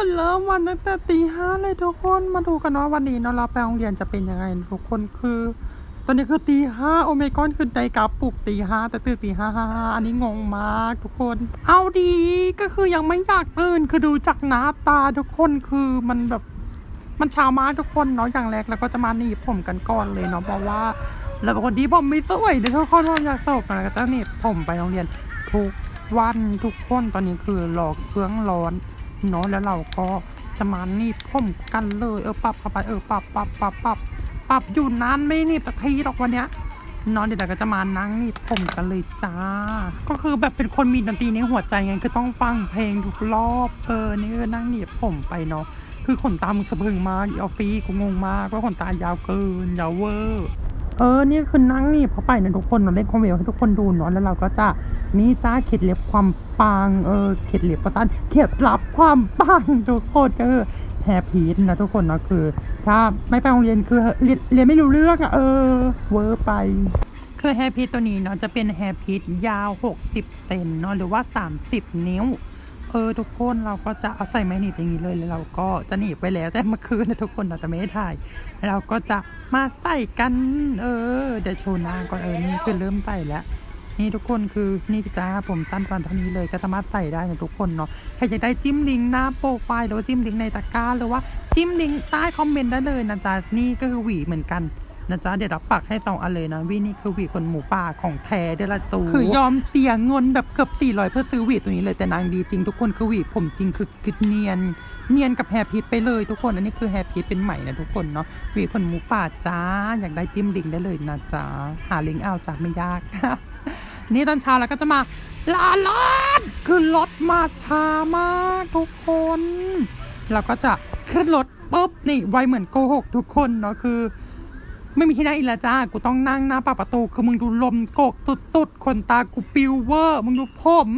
ตื่นเริ่มวันตั้งแต่ตีห้าเลยทุกคนมาดูกันว่าวันนี้เนาะเราไปโรงเรียนจะเป็นยังไงทุกคนคือ ตอนนี้คือตีห้าโอเมก้อนคือในกราฟปลุกตีห้าแต่ตื่นตีห้าห้าอันนี้งงมากทุกคน เอาดีก็คือยังไม่อยากตื่นคือดูจากหน้าตาทุกคนคือมันแบบมันเช้ามากทุกคนเนาะอย่างแรกแล้วก็จะมาหนีผมกันก่อนเลยเนาะเพราะว่าเราเป็นคนที่ผมไม่สวยเดี๋ยวทุกคนผมอยากสอบนก็จะหนีผมไปโรงเรียนทุกวันทุกคนตอนนี้คือรอเครื่องร้อน เนาะแล้วเราก็จะมาหนีบผมกันเลยเออปรับเข้าไปเออปรับปรับปรับปรับปรับอยู่นานไม่หนีบสักทีหรอกวันเนี้ยนอนเดี๋ยวเราก็จะมานั่งหนี่ผมกันเลยจ้า ก็คือแบบเป็นคนมีดนตรีในหัวใจไงคือต้องฟังเพลงทุกรอบเออนี่คือนั่งหนีบผมไปเนาะคือขนตามึงสะพึงมากอีออฟฟี่กูงงมากว่าขนตายาวเกินยาวเวอร์ เออนี่คือนั่งนี่พอไปนะทุกคนเราเล่นคอมเวลให้ทุกคนดูเนาะแล้วเราก็จะนี่จ้าเข็ดเล็บความปังเออเข็ดเล็บประตันเข็ดลับความปังทุกคนก็คือแฮปปี้นะทุกคนเนาะคือ ถ้าไม่ไปโรงเรียนคือเรียนเรียนไม่รู้เรื่องอะเออเวอร์ไปคือแฮร์พีทตัวนี้เนาะจะเป็นแฮร์พีทยาว 60 เซนเนาะหรือว่า 30 นิ้ว เออทุกคนเราก็จะเอาใส่ไม้หนีบอย่างนี้เลยแล้วเราก็จะหนีบไปแล้วแต่เมื่อคืนนะทุกคนเราจะไม่ได้ถ่ายเราก็จะมาใส่กัน เออเดี๋ยวโชว์หน้าก่อนเออนี่คือเริ่มใส่แล้วนี่ทุกคนคือนี่จ้าผมตั้นก่อนเท่านี้เลยก็สามารถใส่ได้นะทุกคนเนาะใครอยากได้จิ้มลิงก์หน้าโปรไฟล์หรือว่าจิ้มลิงก์ในตะกร้าหรือว่าจิ้มลิงก์ใต้คอมเมนต์ได้เลยนะจ๊ะนี่ก็คือหวีเหมือนกัน นะจ๊ะเดี๋ยวเราปักให้สองอันเลยนะวีนี่คือวีคนหมูป่าของแท้เดยวละตูคือยอมเสียเงินแบบเกือบ400เพื่อซื้อวีตัวนี้เลยแต่นางดีจริงทุกคนคือวีผมจริงคือคือเนียน เนียนกับแฮร์พีทไปเลยทุกคนอันนี้คือแฮร์พีทเป็นใหม่นะทุกคนเนาะวีคนหมูป่าจ้าอยากได้จิ้มลิงได้เลยนะจ๊ะหาลิงเอาจ้าไม่ยากนี่ตอนเช้าเราก็จะมาลาลอดคือรถมาช้ามากทุกคน เราก็จะขึ้นรถปุ๊บนี่ไวเหมือนโกหกทุกคนเนาะคือ ไม่มีที่นั่งอีล้วจ้า กูต้องนั่งหน้าปากประตู คือมึงดูลมโกกสุดๆขนตากูปิวเวอร์ มึงดูผม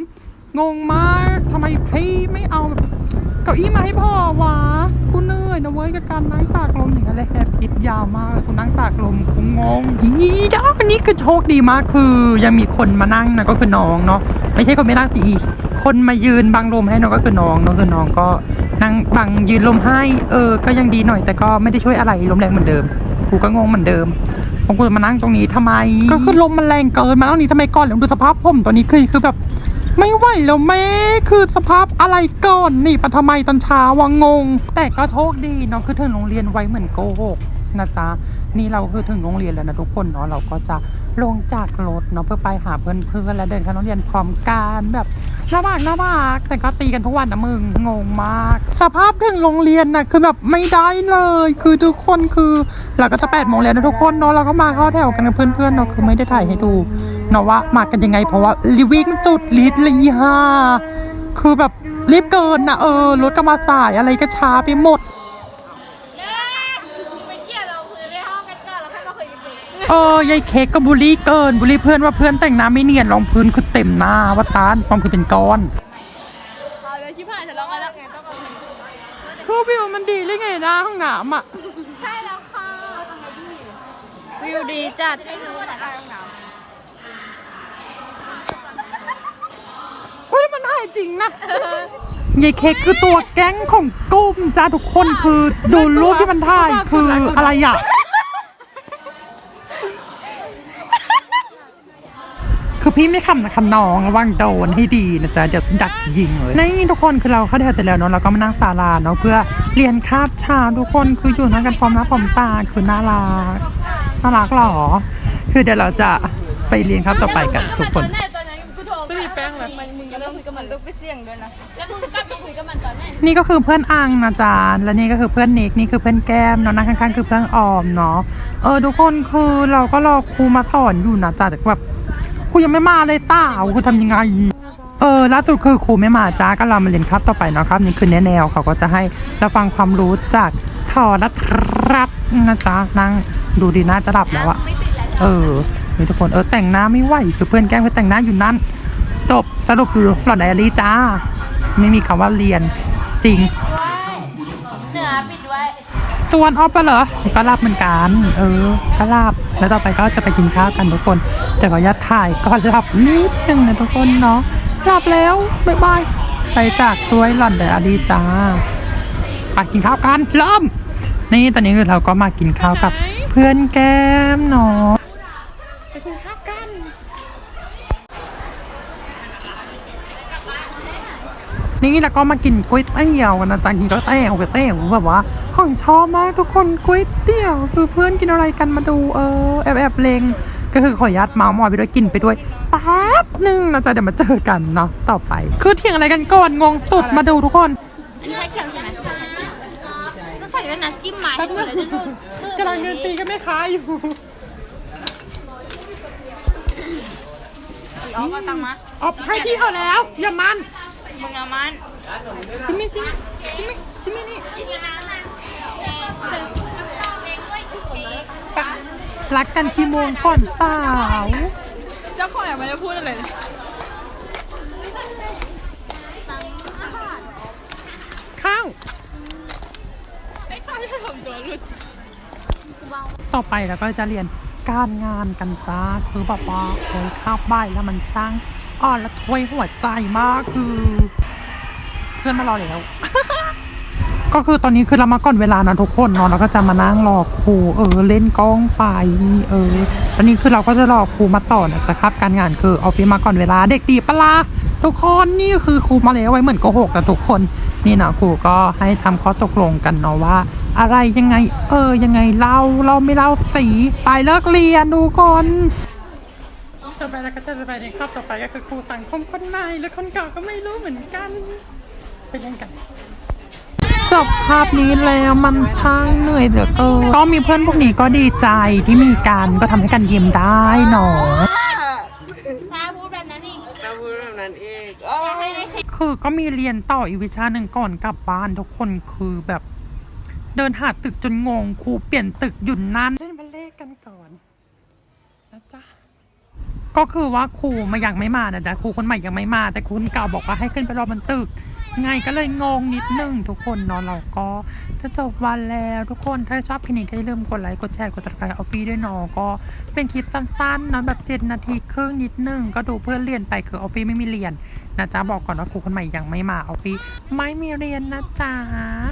งงมากทำไมพี่ไม่เอาแบบเก้าอี้มาให้พ่อวะ กูเหนื่อยนะเว้ยกับการนั่งตากลมอย่างนั้นเลยแฮปปี้ยาวมากกูนั่งตากลมกูงงอีด้าวันนี้คือโชคดีมากคือ ยังมีคนมานั่งนะก็คือน้องเนาะ ไม่ใช่คนไม่นั่งสิอีคนมายืนบังลมให้เนาะก็คือน้องเนาะคือน้องก็นั่งบังยืนลมให้ เออ ก็ยังดีหน่อยแต่ก็ไม่ได้ช่วยอะไรลมแรงเหมือนเดิม กูก็งงเหมือนเดิมผมกูจะมานั่งตรงนี้ทำไม ก็คือลมมันแรงเกินมาแล้วนี่ทำไมก่อนแล้วดูสภาพผมตอนนี้คือคือแบบ ไม่ไหวแล้วแม่คือสภาพอะไรก่อนนี่ปะทำไมตอนเช้าวังงง แต่ก็โชคดีเนาะคือถึงโรงเรียนไวเหมือนโกหก นะจ๊ะนี่เราคือถึงโรงเรียนแล้วนะทุกคนเนาะเราก็จะลงจากรถเนาะเพื่อไปหาเพื่อนเพื่อนและเดินเข้าโรงเรียนพร้อมกันแบบน่ารักน่ารักแต่ก็ตีกันทุกวันนะมึงงงมาก สภาพถึงโรงเรียนนะคือแบบไม่ได้เลย คือทุกคนคือเราก็จะแปดโมงแล้วนะทุกคนเนาะเราก็มาเข้าแถวกันกับเพื่อนๆเนาะคือไม่ได้ถ่ายให้ดูเนาะว่ามากันยังไงเพราะว่ารีวิ่งสุดลิดลีห้าคือแบบรีบเกินนะเออรถก็มาสายอะไรก็ช้าไปหมด ไปเกี่ยวเราคุยในห้องกันก่อนแล้วค่อยมาคุยกัน เองเออยายเค้กก็บูลลี่เกินบูลลี่เพื่อนว่าเพื่อนแต่งหน้าไม่เนียนรองพื้นคือเต็มหน้าว่าตานรองพื้นเป็นก้อนเอาเลยชิบหายทะเลาะกันแล้วไงต้องเอาเงินคือวิวมันดีเลยไงนะห้องน้ำอะใช่แล้วค่ะวิวดีจัดเฮ้ยมันอายจริงนะยายเค้กคือตัวแก๊งของกุ้มจ้าทุกคนคือดูรูปที่มันถ่ายคืออะไรอะ คือพี่ไม่ขำนะคะน้องระวังโดนให้ดีนะจ๊ะเดี๋ยวดักยิงเลยนี่ทุกคนคือเราเข้าแถวเสร็จแล้วเนาะเราก็มานั่งศาลาเนาะเพื่อเรียนคาบเช้าทุกคนคืออยู่นั่งกันพร้อมหน้าพร้อมตาคือน่ารักน่ารักหรอ คือเดี๋ยวเราจะไปเรียนคาบต่อไปกันทุกคนตอนไหนตอนนั้นกูโทรไม่มีแป้งเลยมันมึงก็เริ่มคุยกับมันลูกไปเสี่ยงด้วยนะ แล้วมึงกลับมาคุยกับมันตอนไหนนี่ก็คือเพื่อนอังนะจ๊ะและนี่ก็คือเพื่อนนิกนี่คือเพื่อนแก้มเนาะนั่งข้างๆคือเพื่อนออมเนาะ เออทุกคนคือเราก็รอครูมาสอนอยู่นะจ๊ะแต่แบบ ครูยังไม่มาเลยสาวคือทำยังไง เออล่าสุดคือครูไม่มาจ้าก็เรามาเรียนครับต่อไปเนาะครับ นี่คือแนแนวเขาก็จะให้เราฟังความรู้จากทอรัตรัตนะจ๊ะนั่งดูดีน่าจะหลับแล้วอะเออนี่ทุกคนเออแต่งหน้าไม่ไหวคือเพื่อนแกล้งเพื่อนแต่งหน้าอยู่นั่น จบสรุปอยู่หลอดไดอารี่จ้า ไม่มีคำว่าเรียนจริงเหนือปิดไว้ ตวนออฟไปเหรอ ก็รับเหมือนกัน เออ ก็รับแล้วต่อไปก็จะไปกินข้าวกันทุกคน แต่ขออนุญาตถ่ายก่อนหลับนิดนึงนะทุกคนเนาะหลับแล้วบ๊ายบาย ไปจากด้วยหล่อนเดออาดีจ้า ไปกินข้าวกัน เริ่ม นี่ตอนนี้คือเราก็มากินข้าวกับ เพื่อนแก้มเนาะไปกินข้าว นนี่แล้วก็มากินก๋วยเตี๋ยวกันนะจ๊ะกินก๋วยเตี๋ยวก๋วยเตี๋ยวแบบว่าของชอบมากทุกคนก๋วยเตี๋ยวคือเพื่อนกินอะไรกันมาดูเออแอบแอบเลงก็คือขออนุญาตเมาส์มอยไปด้วยกินไปด้วยแป๊บหนึ่งนะจ๊ะเดี๋ยวมาเจอกันเนาะต่อไป คือเที่ยงอะไรกันก่อนงงตุดมาดูทุกคนอันนี้ใช้เขียวใช่ไหมก็ใส่แล้วนะจิ้มไม้ให้หมดเลยนะลูกกำลังเดินตีกันไม่ค้าอยู่อ๋อมาตังมาออกให้พี่เขาแล้วอย่ามัน มึงเอามัน ชิมิชิมิชิมิชิมินี่รักกันกี่โมงก่อนเปล่าเจ้าของอยากมาจะพูดอะไรเลยข้าวไอ้ข้าที่ทำตัวรุดต่อไปเราก็จะเรียนการงานกันจ้าคือแบบว่าโอ้ยข้าวบ่ายแล้วมันช่าง อ่อนและถ้วยหัวใจมากคือ เพื่อนมารอแล้ว ก็คือตอนนี้คือเรามาก่อนเวลานะทุกคนเนาะเราก็จะมานั่งรอครูเออเล่นกล้องไปเออตอนนี้คือเราก็จะรอครูมาสอนนะครับการงานคือออฟฟิศมาก่อนเวลาเด็กดีปะลาทุกคนนี่คือครูมาแล้วไว้เหมือนโกหกนะทุกคนนี่นะครูก็ให้ทำข้อตกลงกันเนาะว่า อะไรยังไง เออยังไงเล่าเราไม่เล่าสีไปเลิกเรียนทุกคน ต่อไปเราก็จะไปในครอบต่อไปก็คือครูสังคมคนใหม่และคนเก่าก็ไม่รู้เหมือนกัน ไปเล่นกันจบคาบนี้แล้วมันช่างเหนื่อยเหลือเกินก็มีเพื่อนพวกนี้ก็ดีใจที่มีกันก็ทำให้กันยิ้มได้หนอถ้าพูดแบบนั้นอีกถ้าพูดแบบนั้นอีกจะให้ได้แค่คือก็มีเรียนต่ออีกวิชาหนึ่งก่อนกลับบ้านทุกคนคือแบบ เดินหาตึกจนงงครูเปลี่ยนตึกหยุ่นนั่นเล่นบัลเล่กันก่อนนะจ๊ะ ก็คือว่าครูมายังไม่มานะจ๊ะครูคนใหม่ยังไม่มา แต่ครูคนเก่าบอกว่าให้ขึ้นไปรอบนตึก ไงก็เลยงงนิดนึงทุกคนเนาะเราก็จะจบวันแล้วทุกคนถ้าชอบคลิปนี้ก็อย่าลืมกดไลค์กดแชร์กดติดตามออฟฟี่ด้วยเนาะก็เป็นคลิปสั้นๆเนาะแบบเจ็ดนาทีครึ่งนิดนึงก็ดูเพื่อนเรียนไปคือออฟฟี่ไม่มีเรียนนะจ๊ะบอกก่อนว่าครูคนใหม่ยังไม่มาออฟฟี่ไม่มีเรียนนะจ๊ะ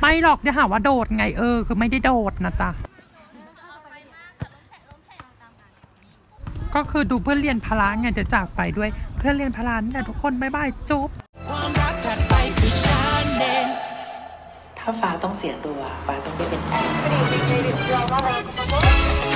ไม่หรอกเดี๋ยวหาว่าโดดไงเออคือไม่ได้โดดนะจ๊ะ ก็คือดูเพื่อนเรียนพละไงเดี๋ยวจากไปด้วยเพื่อนเรียนพละนี่แหละทุกคนบ๊ายบายจุ๊บถ้าฟ้าต้องเสียตัวฟ้าต้องได้เป็นแอร์เ